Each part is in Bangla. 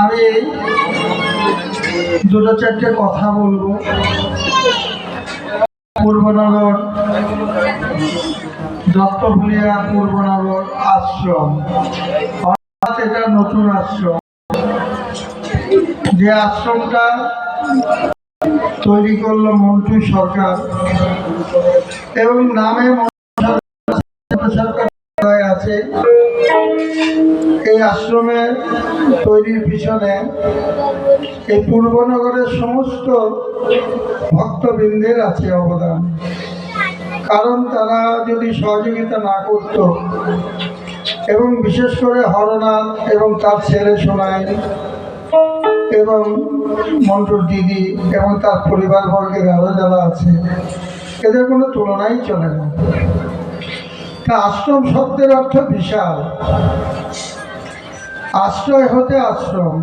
আমি দুটো চারটে কথা বলব। পূর্বনগর দত্তভুলিয়া পূর্বনগর আশ্রম। অর্থাৎ এটা নতুন আশ্রম। যে আশ্রমটা তৈরি করল মন্টু সরকার, এবং নামে সরকার আছে। এই আশ্রমে তৈরির পিছনে এই পূর্বনগরের সমস্ত ভক্তবৃন্দের আছে অবদান। কারণ তারা যদি সহযোগিতা না করত এবং বিশেষ করে হরনাথ এবং তার ছেলে সোনাই এবং মন্টুর দিদি এবং তার পরিবারবর্গের আরও যারা আছে, এদের কোনো তুলনাই চলে না। আশ্রম শব্দের অর্থ বিশাল। আশ্রয় হতে আশ্রম।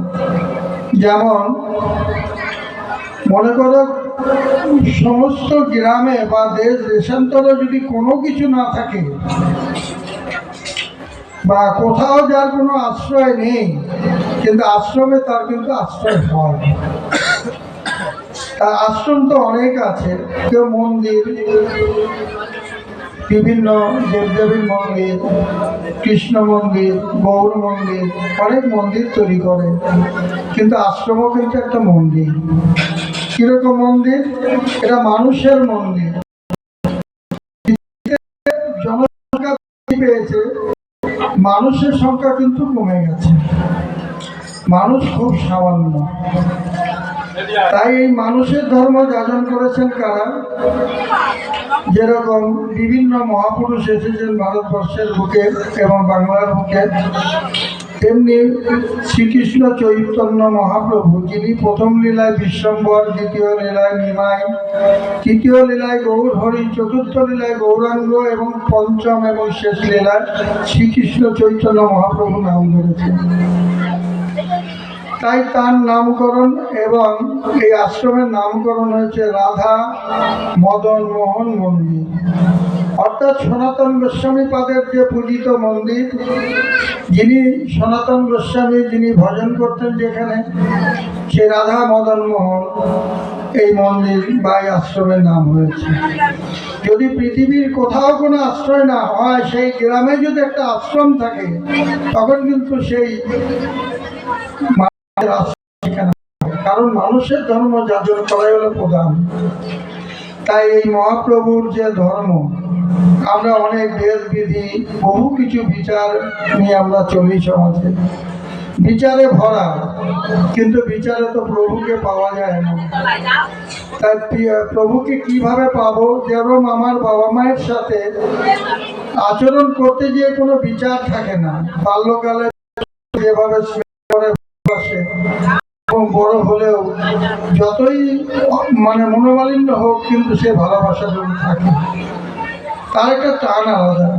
যেমন, মনে করো, সমস্ত গ্রামে বা দেশ দেশান্তরে যদি কোনো কিছু না থাকে, বা কোথাও যার কোনো আশ্রয় নেই, কিন্তু আশ্রমে তার কিন্তু আশ্রয় হয়। আশ্রম তো অনেক আছে, কেউ মন্দির বিভিন্ন দেবদেবীর মন্দির, কৃষ্ণ মন্দির, গৌর মন্দির, অনেক মন্দির তৈরি করে। কিন্তু আশ্রমও কিন্তু একটা মন্দির। কীরকম মন্দির? এটা মানুষের মন্দির। জনসংখ্যা পেয়েছে, মানুষের সংখ্যা কিন্তু কমে গেছে। মানুষ খুব সামান্য। তাই এই মানুষের ধর্ম যাজন করেছেন কারা? যেরকম বিভিন্ন মহাপুরুষ এসেছেন ভারতবর্ষের বুকে এবং বাংলার বুকে, তেমনি শ্রীকৃষ্ণ চৈতন্য মহাপ্রভু, যিনি প্রথম লীলায় বিশ্বম্বর, দ্বিতীয় লীলায় নিমাই, তৃতীয় লীলায় গৌর হরি, চতুর্থ লীলায় গৌরাঙ্গ এবং পঞ্চম এবং শেষ লীলায় শ্রীকৃষ্ণ চৈতন্য মহাপ্রভু নাম ধরেছেন। তাই তার নামকরণ এবং এই আশ্রমের নামকরণ হয়েছে রাধা মদন মোহন মন্দির। অর্থাৎ সনাতন গোস্বামী পাদের যে পূজিত মন্দির, যিনি সনাতন গোস্বামী যিনি ভজন করতেন যেখানে, সে রাধা মদন মোহন এই মন্দির বা আশ্রমের নাম হয়েছে। যদি পৃথিবীর কোথাও কোনো আশ্রয় না হয়, সেই গ্রামে যদি একটা আশ্রম থাকে, তখন কিন্তু সেই কারণ মানুষের ধর্ম যাজন করাই হলো প্রধান। তাই এই মহাপ্রভুর যে ধর্ম, আমরা অনেক বেদ, বিধি, বহু কিছু বিচার নিয়ে আমরা চলি সমাজে। বিচারে ভরা, কিন্তু বিচারে তো প্রভুকে পাওয়া যায় না। তাই প্রভুকে কীভাবে পাবো? যেরকম আমার বাবা মায়ের সাথে আচরণ করতে গিয়ে কোনো বিচার থাকে না। বাল্যকালে যেভাবে স্নেহ করে ভালোবাসে এবং বড় হলেও যতই মানে মনোমালিন্য হোক কিন্তু সে ভালোবাসা যেন থাকে। তার একটা টান আলাদা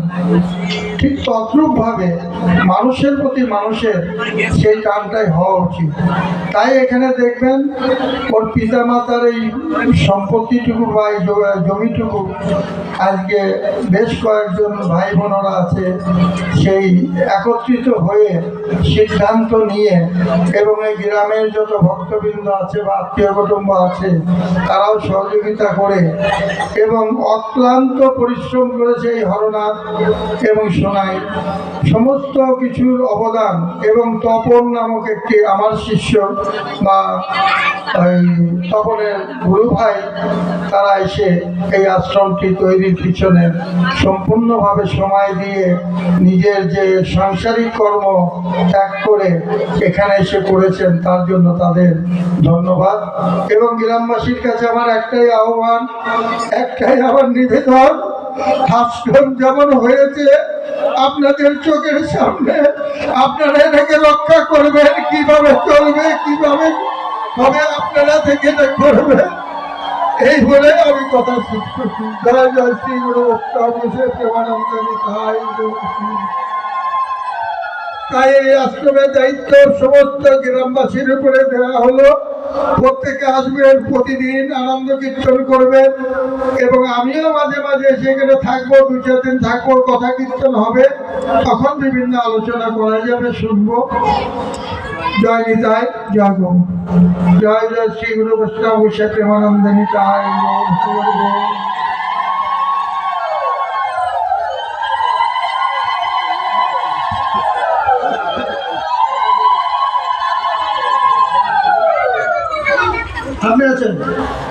ঠিক তদ্রূপ ভাবে মানুষের প্রতি মানুষের সেই টানটাই হওয়া উচিত। তাই এখানে দেখবেন, ওর পিতা মাতার এই সম্পত্তিটুকু বা এই জমিটুকু, আজকে বেশ কয়েকজন ভাই বোনরা আছে, সেই একত্রিত হয়ে সিদ্ধান্ত নিয়ে এবং এই গ্রামের যত ভক্তবৃন্দ আছে বা আত্মীয় কুটুম্ব আছে, তারাও সহযোগিতা করে এবং অক্লান্ত পরিশ্রম করেছে এই হরনাথ এবং সোনাই। সমস্ত কিছুর অবদান এবং তপন নামক একটি আমার শিষ্য বা তপনের গুরু ভাই, তারা এসে এই আশ্রমটি তৈরির পিছনে সম্পূর্ণভাবে সময় দিয়ে নিজের যে সাংসারিক কর্ম ত্যাগ করে এখানে এসে করেছেন তার জন্য তাদের ধন্যবাদ। এবং গ্রামবাসীর কাছে আমার একটাই আহ্বান, একটাই আমার নিবেদন আশ্রম যেমন হয়েছে, আপনাদের চোখের সামনে আপনারা এটাকে রক্ষা করবেন, কীভাবে চলবে, কীভাবে হবে আপনারা থেকে করবেন এই বলে আমি কথা শেষ। তাই এই আশ্রমের দায়িত্ব সমস্ত গ্রামবাসীর উপরে দেওয়া হলো। প্রত্যেকে আসবেন, প্রতিদিন আনন্দ কীর্তন করবেন এবং আমিও মাঝে মাঝে সেখানে থাকব, দু চার দিন থাকব, কথা কীর্তন হবে, তখন বিভিন্ন আলোচনা করা যাবে, শুনব। জয় নিতাই জয় গো। জয় জয় শ্রী গুরু বৈষ্ণব প্রেমানন্দ নিতাই গৌর হরি বল। আপনি আছেন